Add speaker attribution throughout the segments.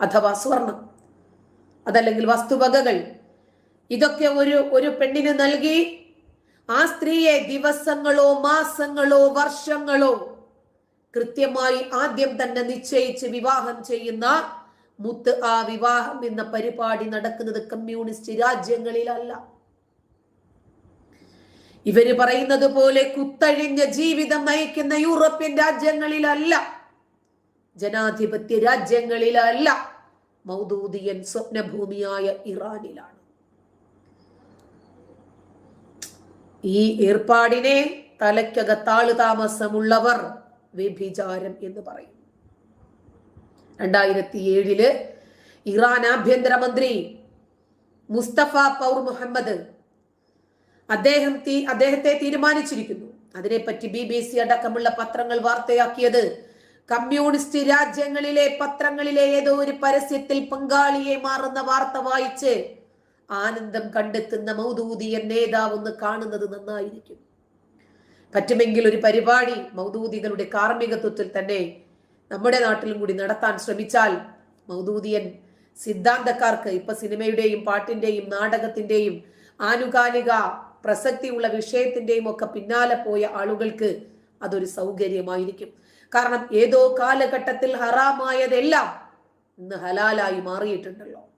Speaker 1: അഥവാ സ്വർണം. അതല്ലെങ്കിൽ വസ്തുവകകൾ. ഇതൊക്കെ ഒരു ഒരു പെണ്ണിന് നൽകി ആ സ്ത്രീയെ ദിവസങ്ങളോ മാസങ്ങളോ വർഷങ്ങളോ കൃത്യമായി ആദ്യം തന്നെ നിശ്ചയിച്ച് വിവാഹം ചെയ്യുന്ന മുത്ത് ആ വിവാഹം എന്ന പരിപാടി നടക്കുന്നത് കമ്മ്യൂണിസ്റ്റ് രാജ്യങ്ങളിലല്ല. ഇവർ പറയുന്നത് പോലെ കുത്തഴിഞ്ഞ ജീവിതം നയിക്കുന്ന യൂറോപ്യൻ രാജ്യങ്ങളിലല്ല. ജനാധിപത്യ രാജ്യങ്ങളിലല്ല മൗദൂദിയൻ സ്വപ്നഭൂമിയായ ഇറാനിലാണ്. ഈ ഏർപ്പാടിനെ തലയ്ക്കകത്താളു താമസമുള്ളവർ വ്യഭിചാരം എന്ന് പറയും. രണ്ടായിരത്തി ഏഴിൽ ഇറാൻ ആഭ്യന്തരമന്ത്രി മുസ്തഫ പൗർ മുഹമ്മദ് അദ്ദേഹം അദ്ദേഹത്തെ തീരുമാനിച്ചിരിക്കുന്നു. അതിനെപ്പറ്റി ബി ബി സി അടക്കമുള്ള പത്രങ്ങൾ വാർത്തയാക്കിയത് കമ്മ്യൂണിസ്റ്റ് രാജ്യങ്ങളിലെ പത്രങ്ങളിലെ ഏതോ ഒരു പരസ്യത്തിൽ പങ്കാളിയെ മാറുന്ന വാർത്ത വായിച്ച് ആനന്ദം കണ്ടെത്തുന്ന മൗദൂദിയൻ നേതാവ് ഒന്ന് കാണുന്നത് നന്നായിരിക്കും. പറ്റുമെങ്കിൽ ഒരു പരിപാടി മൗദൂദികളുടെ കാർമ്മികത്വത്തിൽ തന്നെ നമ്മുടെ നാട്ടിലും കൂടി നടത്താൻ ശ്രമിച്ചാൽ മൗദൂദിയൻ സിദ്ധാന്തക്കാർക്ക് ഇപ്പൊ സിനിമയുടെയും പാട്ടിന്റെയും നാടകത്തിന്റെയും ആനുകാലിക പ്രസക്തിയുള്ള വിഷയത്തിന്റെയും ഒക്കെ പിന്നാലെ പോയ ആളുകൾക്ക് അതൊരു സൗകര്യമായിരിക്കും. കാരണം ഏതോ കാലഘട്ടത്തിൽ ഹറാമായതെല്ലാം ഇന്ന് ഹലാലായി മാറിയിട്ടുണ്ടല്ലോ.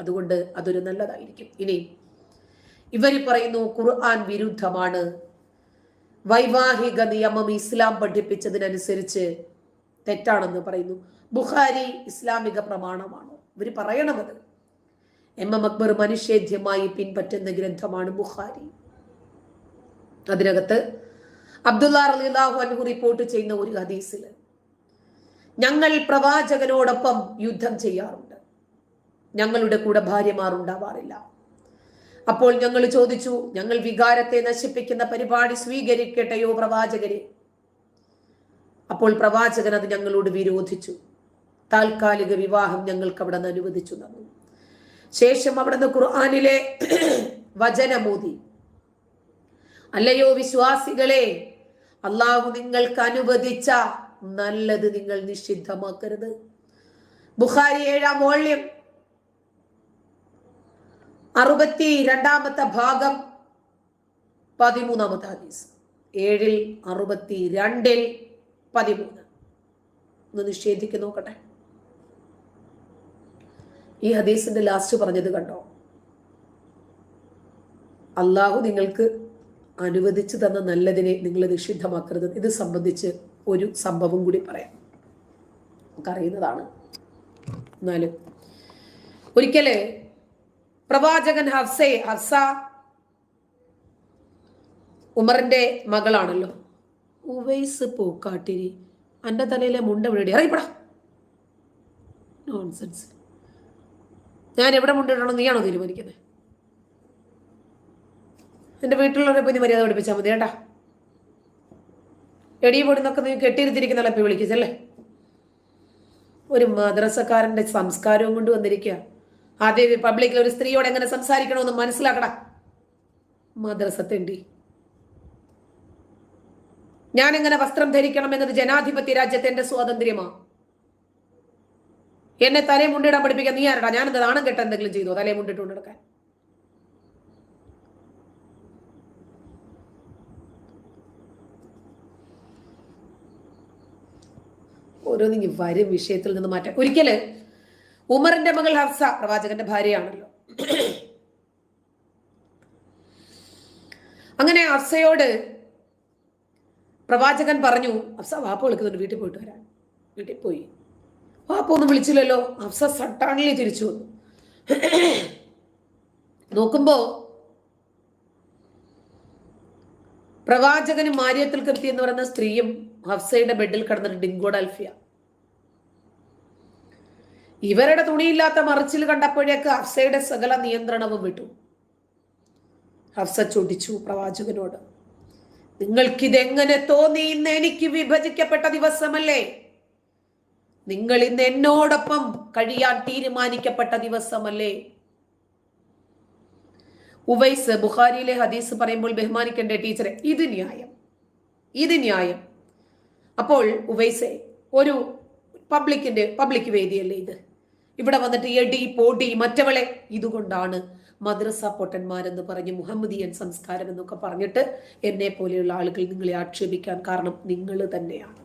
Speaker 1: അതുകൊണ്ട് അതൊരു നല്ലതായിരിക്കും. ഇനി ഇവർ പറയുന്നു ഖുർആൻ വിരുദ്ധമാണ്. വൈവാഹിക നിയമം ഇസ്ലാം പഠിപ്പിച്ചതിനനുസരിച്ച് തെറ്റാണെന്ന് പറയുന്നു. ബുഖാരി ഇസ്ലാമിക പ്രമാണമാണ്? ഇവർ പറയണമത് എം എം അക്ബർ മനുഷ്യേദ്യമായി പിൻപറ്റുന്ന ഗ്രന്ഥമാണ് ബുഖാരി. അതിനകത്ത് അബ്ദുല്ല റലിദാഹു അൻഹു റിപ്പോർട്ട് ചെയ്യുന്ന ഒരു ഹദീസിൽ ഞങ്ങൾ പ്രവാചകനോടൊപ്പം യുദ്ധം ചെയ്യാറുണ്ട്. ഞങ്ങളുടെ കൂടെ ഭാര്യമാർ ഉണ്ടാവാറില്ല. അപ്പോൾ ഞങ്ങൾ ചോദിച്ചു ഞങ്ങൾ വികാരത്തെ നശിപ്പിക്കുന്ന പരിപാടി സ്വീകരിക്കട്ടെയോ പ്രവാചകരെ? അപ്പോൾ പ്രവാചകൻ അത് ഞങ്ങളോട് വിരോധിച്ചു. താൽക്കാലിക വിവാഹം ഞങ്ങൾക്ക് അവിടെ നിന്ന് അനുവദിച്ചു തന്നു. ശേഷം അവിടുന്ന് ഖുർആാനിലെ വചനമോദി അല്ലയോ വിശ്വാസികളെ അള്ളാഹു നിങ്ങൾക്ക് അനുവദിച്ച നല്ലത് നിങ്ങൾ നിഷിദ്ധമാക്കരുത്. ബുഖാരി ഏഴാം മൂല്യം അറുപത്തി രണ്ടാമത്തെ ഭാഗം പതിമൂന്നാമത്തെ ഹദീസ്. ഏഴിൽ അറുപത്തി രണ്ടിൽ പതിമൂന്ന്. ഒന്ന് നിഷേധിക്ക് നോക്കട്ടെ. ഈ ഹദീസിന്റെ ലാസ്റ്റ് പറഞ്ഞത് കണ്ടോ? അള്ളാഹു നിങ്ങൾക്ക് അനുവദിച്ചു തന്ന നല്ലതിനെ നിങ്ങൾ നിഷിദ്ധമാക്കരുത്. ഇത് സംബന്ധിച്ച് ഒരു സംഭവം കൂടി പറയാം. നമുക്കറിയുന്നതാണ്. എന്നാലും ഒരിക്കൽ പ്രവാചകൻ ഹഫ്സെ ഹഫ്സ ഉമറിന്റെ മകളാണല്ലോ. ഉവൈസ് പൂക്കാട്ടിരി എന്റെ തലയിലെ മുണ്ട വിടി അറിയപ്പെടാ നോൺസെൻസ് ഞാൻ എവിടെ മുണ്ടിടണം നീയാണോ തീരുമാനിക്കുന്നത് എന്റെ വീട്ടിലുള്ളവരെ പോയി മര്യാദ പഠിപ്പിച്ചാൽ മതി കേട്ടാ. എടി പൊടുന്നൊക്കെ നീ കെട്ടിയിരുത്തിരിക്കുന്ന ഇപ്പം വിളിക്കല്ലേ ഒരു മദ്രസക്കാരന്റെ സംസ്കാരവും കൊണ്ട് വന്നിരിക്കുക ആദ്യം പബ്ലിക്കിൽ ഒരു സ്ത്രീയോട് എങ്ങനെ സംസാരിക്കണമെന്ന് മനസ്സിലാക്കടാ. മദ്രസത്തിണ്ടി ഞാൻ എങ്ങനെ വസ്ത്രം ധരിക്കണം എന്നത് ജനാധിപത്യ രാജ്യത്തെ എന്റെ സ്വാതന്ത്ര്യമാ. എന്നെ തലേ മുണ്ടിടാൻ പഠിപ്പിക്കാൻ നീ ആരടാ? ഞാൻ എന്താ നാണം കെട്ട എന്തെങ്കിലും ചെയ്തോ? തലേ മുണ്ടിട്ടുകൊണ്ട് നടക്കാൻ. ഓരോന്നിങ്ങി വരും വിഷയത്തിൽ നിന്ന് മാറ്റാം ഒരിക്കൽ ഉമറിന്റെ മകൾ ഹഫ്സ പ്രവാചകന്റെ ഭാര്യയാണല്ലോ. അങ്ങനെ ഹഫ്സയോട് പ്രവാചകൻ പറഞ്ഞു ഹഫ്സ വാപ്പ വിളിക്കുന്നുണ്ട് വീട്ടിൽ പോയിട്ട് വരാൻ. വീട്ടിൽ പോയി. വാപ്പ ഒന്നും വിളിച്ചില്ലല്ലോ. ഹഫ്സ സട്ടാണിലേ തിരിച്ചു വന്നു നോക്കുമ്പോ പ്രവാചകനും മാര്യത്തിൽ കൃത്തി എന്ന് പറയുന്ന സ്ത്രീയും ഹഫ്സയുടെ ബെഡിൽ കിടന്നിട്ട് ഡിങ്കോഡ് അൽഫിയ. ഇവരുടെ തുണിയില്ലാത്ത മറിച്ചിൽ കണ്ടപ്പോഴേക്ക് ഹഫ്സയുടെ സകല നിയന്ത്രണവും വിട്ടു. ഹഫ്സ ചോദിച്ചു പ്രവാചകനോട് നിങ്ങൾക്കിതെങ്ങനെ തോന്നി ഇന്ന് എനിക്ക് വിഭജിക്കപ്പെട്ട ദിവസമല്ലേ? നിങ്ങൾ ഇന്ന് എന്നോടൊപ്പം കഴിയാൻ തീരുമാനിക്കപ്പെട്ട ദിവസമല്ലേ? ഉവൈസ് ബുഖാരിയിലെ ഹദീസ് പറയുമ്പോൾ ബഹുമാനിക്കേണ്ട ടീച്ചറെ ഇത് ന്യായം. ഇത് ന്യായം. അപ്പോൾ ഉവൈസെ ഒരു പബ്ലിക്കിന്റെ പബ്ലിക് വേദിയല്ലേ ഇത്? ഇവിടെ വന്നിട്ട് എടി പോടി മറ്റവളെ. ഇതുകൊണ്ടാണ് മദ്രസ പൊട്ടന്മാരെന്ന് പറഞ്ഞ് മുഹമ്മദിയൻ സംസ്കാരം എന്നൊക്കെ പറഞ്ഞിട്ട് എന്നെ പോലെയുള്ള ആളുകൾ നിങ്ങളെ ആക്ഷേപിക്കാൻ കാരണം നിങ്ങൾ തന്നെയാണ്.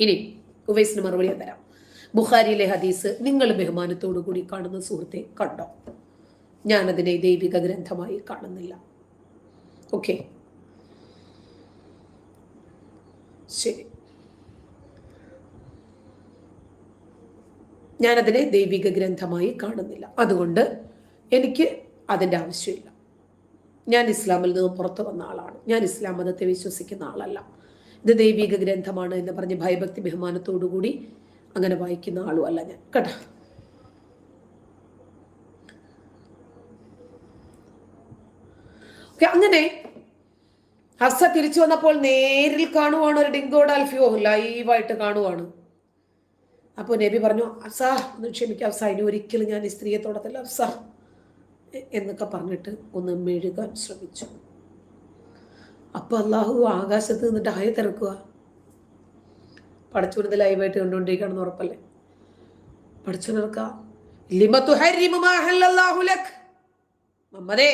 Speaker 1: ഇനി ഉവൈസിന് മറുപടി തരാം. ബുഖാരിയിലെ ഹദീസ് നിങ്ങൾ ബഹുമാനത്തോടു കൂടി കാണുന്ന സുഹൃത്തെ കണ്ടോ? ഞാനതിനെ ദൈവിക ഗ്രന്ഥമായി കാണുന്നില്ല. ഓക്കെ. ശരി. ഞാനതിനെ ദൈവിക ഗ്രന്ഥമായി കാണുന്നില്ല. അതുകൊണ്ട് എനിക്ക് അതിന്റെ ആവശ്യമില്ല. ഞാൻ ഇസ്ലാമിൽ നിന്ന് പുറത്തു വന്ന ആളാണ്. ഞാൻ ഇസ്ലാം മതത്തെ വിശ്വസിക്കുന്ന ആളല്ല. ഇത് ദൈവിക ഗ്രന്ഥമാണ് എന്ന് പറഞ്ഞ് ഭയഭക്തി ബഹുമാനത്തോടുകൂടി അങ്ങനെ വായിക്കുന്ന ആളും അല്ല ഞാൻ. കേട്ടോ? ഓക്കെ അങ്ങനെ ഹർസ തിരിച്ചു വന്നപ്പോൾ നേരിൽ കാണുവാണ് ഒരു ഡിങ്കോഡ് അൽഫിയോ ലൈവായിട്ട് കാണുവാണ്. അപ്പോൾ നബി പറഞ്ഞു അഫ്സാ ഒന്ന് ക്ഷമിക്കാം അഫ്സാ ഇനി ഒരിക്കലും ഞാൻ ഈ സ്ത്രീയെ തൊടത്തില്ല അഫ്സാ. എന്നൊക്കെ പറഞ്ഞിട്ട് ഒന്ന് മെഴുകാൻ ശ്രമിച്ചു. അപ്പോൾ അള്ളാഹു ആകാശത്ത് നിന്നിട്ട് ആയ തിരക്കുക. പടച്ചുവിടുന്നത് ലൈവായിട്ട് കണ്ടുകൊണ്ടിരിക്കുകയാണെന്ന് ഉറപ്പല്ലേ? പഠിച്ചു മമ്മതേ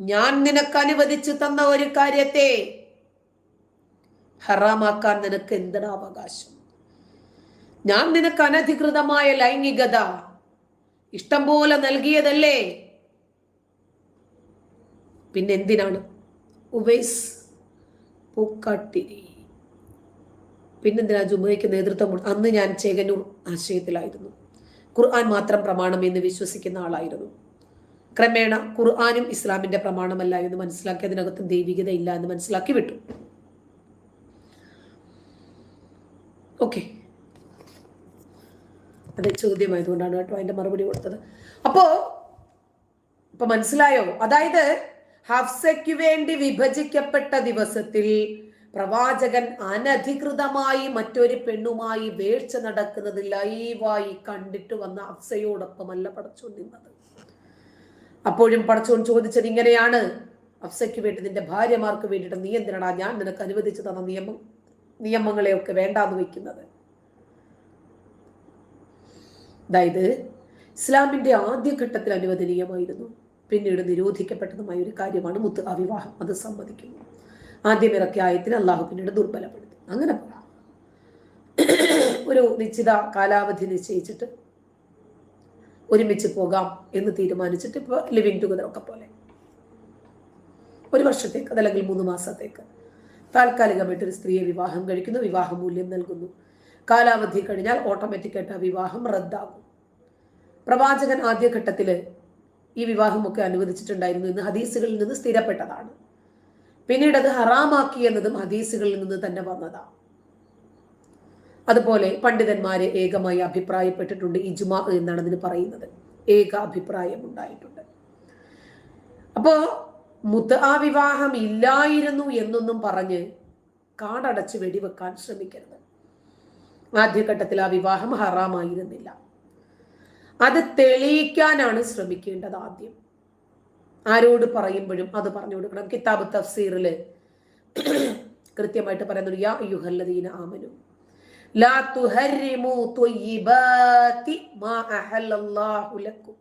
Speaker 1: ഞാൻ നിനക്ക് അനുവദിച്ചു തന്ന ഒരു കാര്യത്തെ ഹറാമാക്കാൻ നിനക്ക് എന്താണ് അവകാശം? ഞാൻ നിനക്ക് അനധികൃതമായ ലൈംഗികത ഇഷ്ടം പോലെ നൽകിയതല്ലേ? പിന്നെ എന്തിനാണ്? ഉവൈസ് പൂക്കാട്ടിരി പിന്നെന്തിനാ ജുമയ്ക്ക് നേതൃത്വം അന്ന് ഞാൻ ചേകനൂർ ആശയത്തിലായിരുന്നു. ഖുർആൻ മാത്രം പ്രമാണം എന്ന് വിശ്വസിക്കുന്ന ആളായിരുന്നു. ക്രമേണ ഖുർആാനും ഇസ്ലാമിന്റെ പ്രമാണമല്ല എന്ന് മനസ്സിലാക്കി അതിനകത്തും ദൈവികത ഇല്ല എന്ന് മനസ്സിലാക്കി വിട്ടു. ഓക്കെ. അത് ചോദ്യമായതുകൊണ്ടാണ് കേട്ടോ അതിന്റെ മറുപടി കൊടുത്തത്. അപ്പോൾ ഇപ്പൊ മനസ്സിലായോ? അതായത് ഹഫ്സയ്ക്ക് വേണ്ടി വിഭജിക്കപ്പെട്ട ദിവസത്തിൽ പ്രവാചകൻ അനധികൃതമായി മറ്റൊരു പെണ്ണുമായി വേഴ്ച നടക്കുന്നത് ലൈവായി കണ്ടിട്ട് വന്ന ഹഫ്സയോടൊപ്പമല്ല പടച്ചോൻ നിന്നത് അപ്പോഴും പടച്ചോൻ ചോദിച്ചത് ഇങ്ങനെയാണ്. അഫ്സയ്ക്ക് വേണ്ടി നിന്റെ ഭാര്യമാർക്ക് വേണ്ടിയിട്ട് നീ ഞാൻ നിനക്ക് അനുവദിച്ചു തന്ന നിയമം. നിയമങ്ങളെയൊക്കെ വേണ്ടാന്ന് വെക്കുന്നത് അതായത് ഇസ്ലാമിന്റെ ആദ്യഘട്ടത്തിൽ അനുവദനീയമായിരുന്നു. പിന്നീട് നിരോധിക്കപ്പെട്ടതുമായ ഒരു കാര്യമാണ് മുത്ത് അവിവാഹം വിവാഹം. അത് സമ്മതിക്കുന്നു. ആദ്യം ഇറക്കിയ ആയത്തിന് അള്ളാഹു പിന്നീട് ദുർബലപ്പെടുത്തി അങ്ങനെ ഒരു നിശ്ചിത കാലാവധി നിശ്ചയിച്ചിട്ട് ഒരുമിച്ച് പോകാം എന്ന് തീരുമാനിച്ചിട്ട് ഇപ്പോൾ ലിവിങ് ടുഗദർ ഒക്കെ പോലെ. ഒരു വർഷത്തേക്ക് അതല്ലെങ്കിൽ മൂന്ന് മാസത്തേക്ക്. താൽക്കാലികമായിട്ട് ഒരു സ്ത്രീയെ വിവാഹം കഴിക്കുന്നു വിവാഹ മൂല്യം നൽകുന്നു. കാലാവധി കഴിഞ്ഞാൽ ഓട്ടോമാറ്റിക്കായിട്ട് ആ വിവാഹം റദ്ദാകും. പ്രവാചകൻ ആദ്യഘട്ടത്തിൽ ഈ വിവാഹമൊക്കെ അനുവദിച്ചിട്ടുണ്ടായിരുന്നു എന്ന് ഹദീസുകളിൽ നിന്ന് സ്ഥിരപ്പെട്ടതാണ്. പിന്നീട് അത് ഹറാമാക്കി എന്നതും ഹദീസുകളിൽ നിന്ന് തന്നെ വന്നതാണ് അതുപോലെ പണ്ഡിതന്മാരെ ഏകമായി അഭിപ്രായപ്പെട്ടിട്ടുണ്ട് ഇജുമ എന്നാണ് അതിന് പറയുന്നത്. ഏക അഭിപ്രായം ഉണ്ടായിട്ടുണ്ട്. അപ്പോ മുത്ത ആ വിവാഹം ഇല്ലായിരുന്നു എന്നൊന്നും പറഞ്ഞ് കാടടച്ച് വെടിവെക്കാൻ ശ്രമിക്കരുത്. ആദ്യഘട്ടത്തിൽ ആ വിവാഹം ഹറാമായിരുന്നില്ല. അത് തെളിയിക്കാനാണ് ശ്രമിക്കേണ്ടത് ആദ്യം. ആരോട് പറയുമ്പോഴും അത് പറഞ്ഞു കൊടുക്കണം. കിതാബ് തഫ്സീറിൽ കൃത്യമായിട്ട് പറയുന്നുണ്ട് യാ യുഹല്ലദീന ആമനു ലാ തുഹരിമു ത്വയ്യിബാതി മാ അഹല്ലല്ലാഹു ലക്കും.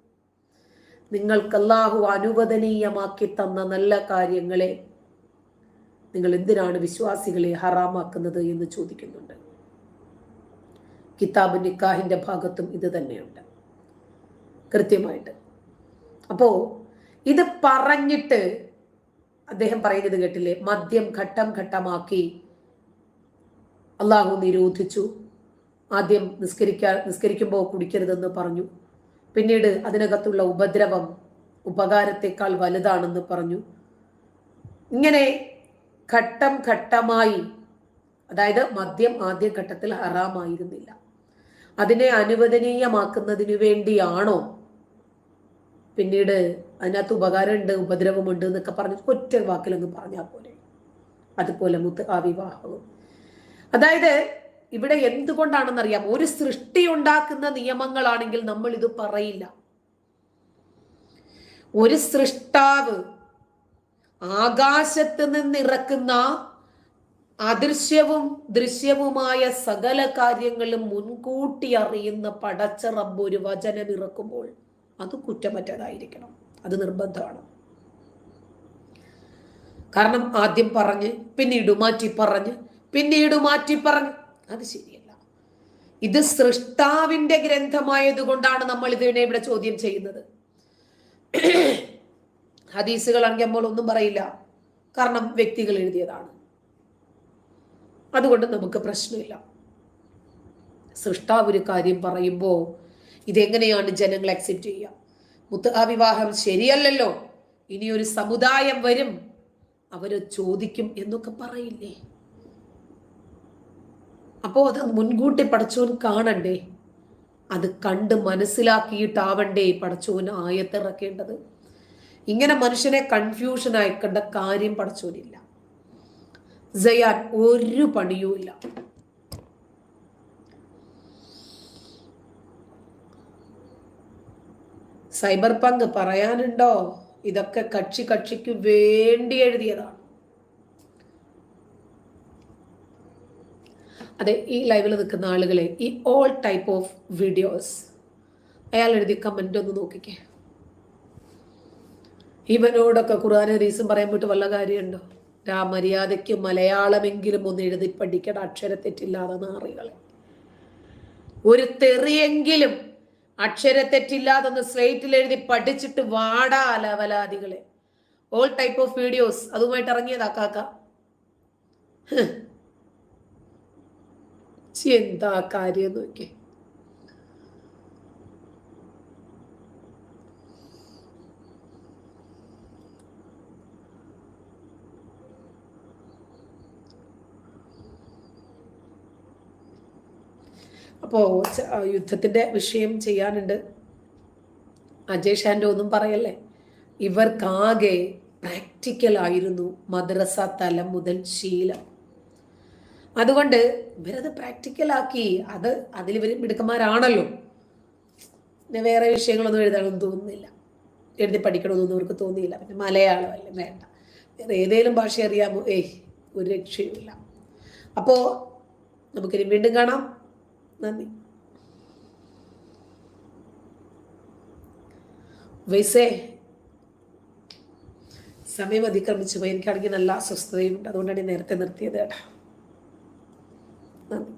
Speaker 1: നിങ്ങൾക്ക് അല്ലാഹു അനുവദനീയമാക്കി തന്ന നല്ല കാര്യങ്ങളെ നിങ്ങൾ എന്തിനാണ് വിശ്വാസികളെ ഹറാമാക്കുന്നത് എന്ന് ചോദിക്കുന്നുണ്ട്. കിതാബ് നിക്കാഹിന്റെ ഭാഗത്തും ഇത് തന്നെയുണ്ട്. കൃത്യമായിട്ട്. അപ്പോൾ ഇത് പറഞ്ഞിട്ട് അദ്ദേഹം പറയുന്നത് കേട്ടില്ലേ? മദ്യം ഘട്ടം ഘട്ടമാക്കി അള്ളാഹു നിരോധിച്ചു. ആദ്യം നിസ്കരിക്കാൻ നിസ്കരിക്കുമ്പോൾ കുടിക്കരുതെന്ന് പറഞ്ഞു. പിന്നീട് അതിനകത്തുള്ള ഉപദ്രവം ഉപകാരത്തെക്കാൾ വലുതാണെന്ന് പറഞ്ഞു. ഇങ്ങനെ ഘട്ടം ഘട്ടമായി അതായത് മദ്യം ആദ്യ ഘട്ടത്തിൽ ഹറാമായിരുന്നില്ല. അതിനെ അനുവദനീയമാക്കുന്നതിനു വേണ്ടിയാണോ? പിന്നീട് അതിനകത്ത് ഉപകാരമുണ്ട് ഉപദ്രവമുണ്ട് എന്നൊക്കെ പറഞ്ഞ് ഒറ്റ വാക്കിലൊന്ന് പറഞ്ഞാൽ പോലെ അതുപോലെ മുത്ത് ആ വിവാഹവും. അതായത് ഇവിടെ എന്തുകൊണ്ടാണെന്നറിയാം? ഒരു സൃഷ്ടി ഉണ്ടാക്കുന്ന നിയമങ്ങളാണെങ്കിൽ നമ്മൾ ഇത് പറയില്ല. ഒരു സൃഷ്ടാവ് ആകാശത്ത് നിന്ന് ഇറക്കുന്ന അദൃശ്യവും ദൃശ്യവുമായ സകല കാര്യങ്ങളും മുൻകൂട്ടി അറിയുന്ന പടച്ച റബ്ബ് ഒരു വചനം ഇറക്കുമ്പോൾ അത് കുറ്റമറ്റതായിരിക്കണം. അത് നിർബന്ധമാണ്. കാരണം ആദ്യം പറഞ്ഞ് പിന്നീട് മാറ്റി പറഞ്ഞ് പിന്നീട് മാറ്റി പറഞ്ഞ്. അത് ശരിയല്ല. ഇത് സൃഷ്ടാവിന്റെ ഗ്രന്ഥമായതുകൊണ്ടാണ് നമ്മൾ ഇതിനെ ഇവിടെ ചോദ്യം ചെയ്യുന്നത്. ഹദീസുകളാണെങ്കിൽ നമ്മൾ ഒന്നും പറയില്ല. കാരണം വ്യക്തികൾ എഴുതിയതാണ്. അതുകൊണ്ട് നമുക്ക് പ്രശ്നമില്ല. സൃഷ്ടാവ് ഒരു കാര്യം പറയുമ്പോൾ ഇതെങ്ങനെയാണ് ജനങ്ങൾ അക്സെപ്റ്റ് ചെയ്യുക? മുത്ത വിവാഹം ശരിയല്ലല്ലോ. ഇനി ഒരു സമുദായം വരും. അവർ ചോദിക്കും എന്നൊക്കെ പറയില്ലേ? അപ്പോൾ അത് മുൻകൂട്ടി പടച്ചോൻ കാണണ്ടേ? അത് കണ്ട് മനസ്സിലാക്കിയിട്ടാവണ്ടേ പടച്ചോൻ ആയത്തിറക്കേണ്ടത്? ഇങ്ങനെ മനുഷ്യനെ കൺഫ്യൂഷൻ അയക്കേണ്ട കാര്യം പടച്ചോനില്ല ജയാൻ ഒരു പണിയുമില്ല സൈബർ പങ്ക് പറയാനുണ്ടോ? ഇതൊക്കെ കക്ഷി കക്ഷിക്ക് വേണ്ടി എഴുതിയതാണ്. അതെ ഈ ലൈവിൽ നിൽക്കുന്ന ആളുകളെ ഈ ഓൾ ടൈപ്പ് ഓഫ് വീഡിയോസ് അയാൾ എഴുതിയ കമന്റ് ഒന്ന് നോക്കിക്കേ. ഇവനോടൊക്കെ ഖുർആൻ റീസും പറയാൻ പോയിട്ട് വല്ല കാര്യമുണ്ടോ? ആ മര്യാദയ്ക്ക് മലയാളമെങ്കിലും ഒന്ന് എഴുതി പഠിക്കണം അക്ഷരത്തെറ്റില്ലാതെ നാറികളെ. ഒരു തെറിയെങ്കിലും അക്ഷരത്തെറ്റില്ലാതെ ഒന്ന് സ്ലേറ്റിൽ എഴുതി പഠിച്ചിട്ട് വാടാ അലവലാദികളെ ഓൾ ടൈപ്പ് ഓഫ് വീഡിയോസ് അതുമായിട്ട് ഇറങ്ങിയതാ കാക്ക. എന്താ കാര്യം നോക്കിയേ. അപ്പോൾ യുദ്ധത്തിന്റെ വിഷയം ചെയ്യാനുണ്ട്. അജയ് ഷാന്റെ ഒന്നും പറയല്ലേ? ഇവർക്കാകെ പ്രാക്ടിക്കലായിരുന്നു മദ്രസ തലം മുതൽ ശീലം. അതുകൊണ്ട് ഇവരത് പ്രാക്ടിക്കലാക്കി അത് അതിൽ ഇവർ മിടുക്കന്മാരാണല്ലോ. പിന്നെ വേറെ വിഷയങ്ങളൊന്നും എഴുതാനൊന്നും തോന്നുന്നില്ല. എഴുതി പഠിക്കണമെന്നൊന്നും അവർക്ക് തോന്നിയില്ല. പിന്നെ മലയാളം അല്ലേ? വേണ്ട. വേറെ ഏതേലും ഭാഷ അറിയാമോ? ഏയ് ഒരു രക്ഷയുമില്ല. അപ്പോൾ നമുക്കിനി വീണ്ടും കാണാം. നന്ദി. വൈസേ സമയം അതിക്രമിച്ചു പോയി എനിക്കാണെങ്കിൽ നല്ല അസ്വസ്ഥതയുണ്ട്. അതുകൊണ്ടാണ് നേരത്തെ നിർത്തിയത് ഏട്ടാ നന്ദി.